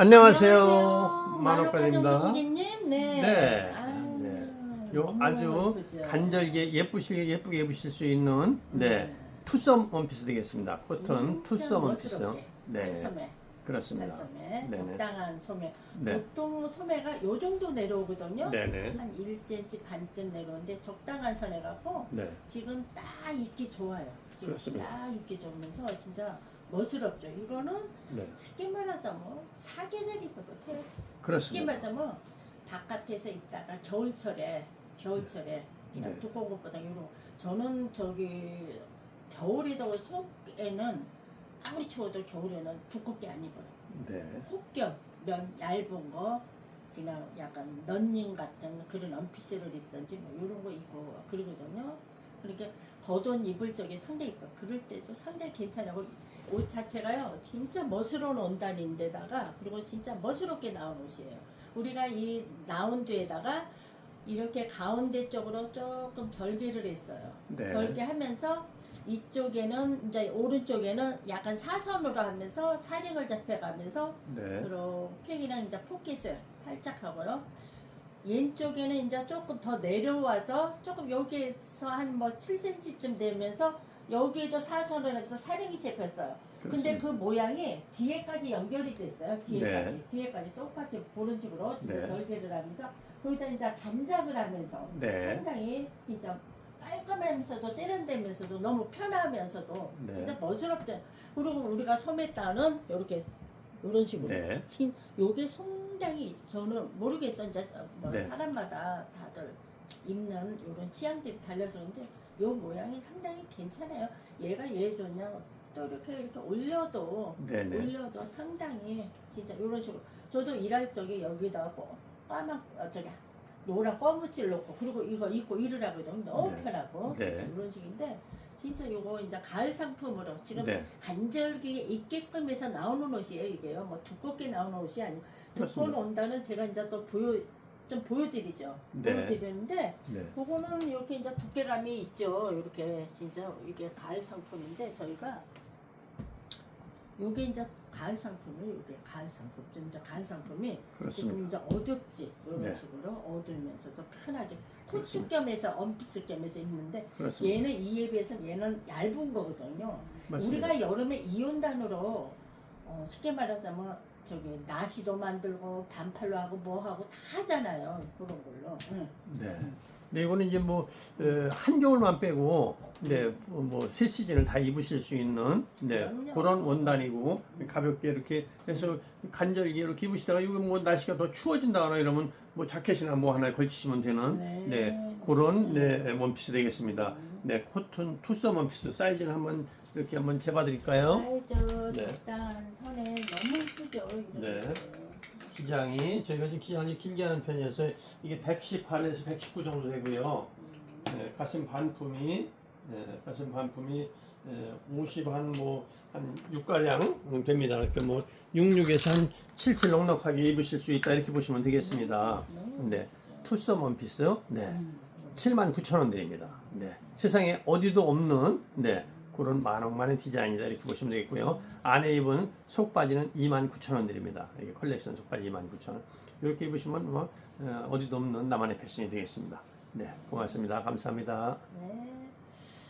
안녕하세요. 만옥가정입니다. 고객님, 네. 네. 아유, 네. 요 너무 아주 예쁘죠? 간절게 예쁘시게 예쁘게 입으실 수 있는 네 투썸 원피스 되겠습니다. 코튼 투썸 원피스. 멋스럽게. 네 소매, 그렇습니다. 소매, 네네. 적당한 소매. 네. 보통 소매가 요 정도 내려오거든요. 네네 한 1cm 반쯤 내려오는데 적당한 선에 갖고 네 지금 딱 입기 좋아요. 지금 그렇습니다. 딱 입기 좋으면서 진짜 멋스럽죠. 이거는 네 쉽게 말하자면 사계절 입어도 돼요. 쉽게 그렇습니다. 말하자면 바깥에서 입다가 겨울철에 겨울철에 그냥 네. 두꺼운 것보다 이런 저는 저기 겨울에도 속에는 아무리 추워도 겨울에는 두껍게 안 입어요. 네 혹겹 면 얇은 거 그냥 약간 런닝 같은 그런 원피스를 입든지 뭐 이런 거 입고 그러거든요. 그렇게 겉옷 입을 적에 상당히 이뻐요. 그럴 때도 상당히 괜찮아요. 옷 자체가요 진짜 멋스러운 원단인데다가 그리고 진짜 멋스럽게 나온 옷이에요. 우리가 이 나온 뒤에다가 이렇게 가운데 쪽으로 조금 절개를 했어요. 네. 절개하면서 이쪽에는 이제 오른쪽에는 약간 사선으로 하면서 사ring을 잡혀가면서 네. 그렇게 그냥 이제 포켓을 살짝 하고요. 왼쪽에는 이제 조금 더 내려와서 조금 여기에서 한 뭐 7cm쯤 되면서 여기에도 사선을 하면서 사ring이 잡혔어요. 근데. 그 모양이 뒤에까지 연결이 됐어요. 뒤에까지. 네. 뒤에까지 똑같이 그런 식으로 진짜 네. 절개를 하면서 거기다 이제 단작을 하면서 네. 상당히 진짜 깔끔하면서도 세련되면서도 너무 편하면서도 네. 진짜 멋스럽대. 그리고 우리가 소매 따는 이렇게 이런 식으로. 네. 진 요게 상당히 저는 모르겠어 이제 뭐 네. 사람마다 다들 입는 이런 취향들이 달려서 그런지 요 모양이 상당히 괜찮아요. 얘가 얘 좋냐 또 이렇게 이렇게 올려도 네네. 올려도 상당히 진짜 이런 식으로 저도 일할 적에 여기다가 꼭 까만 어, 저기 노란 검은질 넣고 그리고 이거 입고 일을 하거든요. 너무 네. 편하고 네. 진짜 이런 식인데 진짜 요거 이제 가을 상품으로 지금 네. 간절기에 입게끔 해서 나오는 옷이에요 이게요. 뭐 두껍게 나오는 옷이 아니고 두꺼운. 온다는 제가 이제 또 보여 좀 보여드리죠. 네. 보여드리는데 네. 그거는 이렇게 이제 두께감이 있죠. 이렇게 진짜 이게 가을 상품인데 저희가 요게 이제 가을 상품이 요게 가을 상품 좀 이제 가을 상품이 그렇습니다. 지금 이제 어둡지 이런 네. 식으로 어두우면서도 편하게 그렇습니다. 코트 겸해서 원피스 겸해서 입는데 그렇습니다. 얘는 이에 비해서 얘는 얇은 거거든요. 맞습니다. 우리가 여름에 이온단으로 어, 쉽게 말하자면 저기 나시도 만들고 반팔로 하고 뭐 하고 다 하잖아요. 그런 걸로. 응. 네. 네, 이거는 이제 뭐 에, 한겨울만 빼고 네, 뭐세 시즌을 다 입으실 수 있는 네. 그런 원단이고 가볍게 이렇게 해서 간절기 이렇게 입으시다가 이거 뭐 날씨가 더 추워진다거나 이러면 뭐 자켓이나 뭐 하나 걸치시면 되는 네. 네, 그런 네, 원피스 되겠습니다. 네, 코튼 투썸 원피스 사이즈를 한번 이렇게 한번 재봐 드릴까요? 사이즈 네. 적당한 선에 너무 예쁘죠. 네. 거. 기장이 저희가 지금 기장이 길게 하는 편이어서 이게 118에서 119 정도 되고요. 네, 가슴 반품이 네, 가슴 반품이 네, 50한 뭐한 6가량 됩니다. 이렇게 뭐 66에서 한 77 넉넉하게 입으실 수 있다 이렇게 보시면 되겠습니다. 너무 네, 투썸 원피스 네, 음. 79,000원 드립니다. 네, 세상에 어디도 없는 네 그런 만원만의 디자인이다 이렇게 보시면 되겠고요. 안에 입은 속바지는 29,000원 드립니다. 이게 컬렉션 속바지 29,000원. 이렇게 입으시면 뭐 어, 어디도 없는 나만의 패션이 되겠습니다. 네, 고맙습니다. 감사합니다. 네.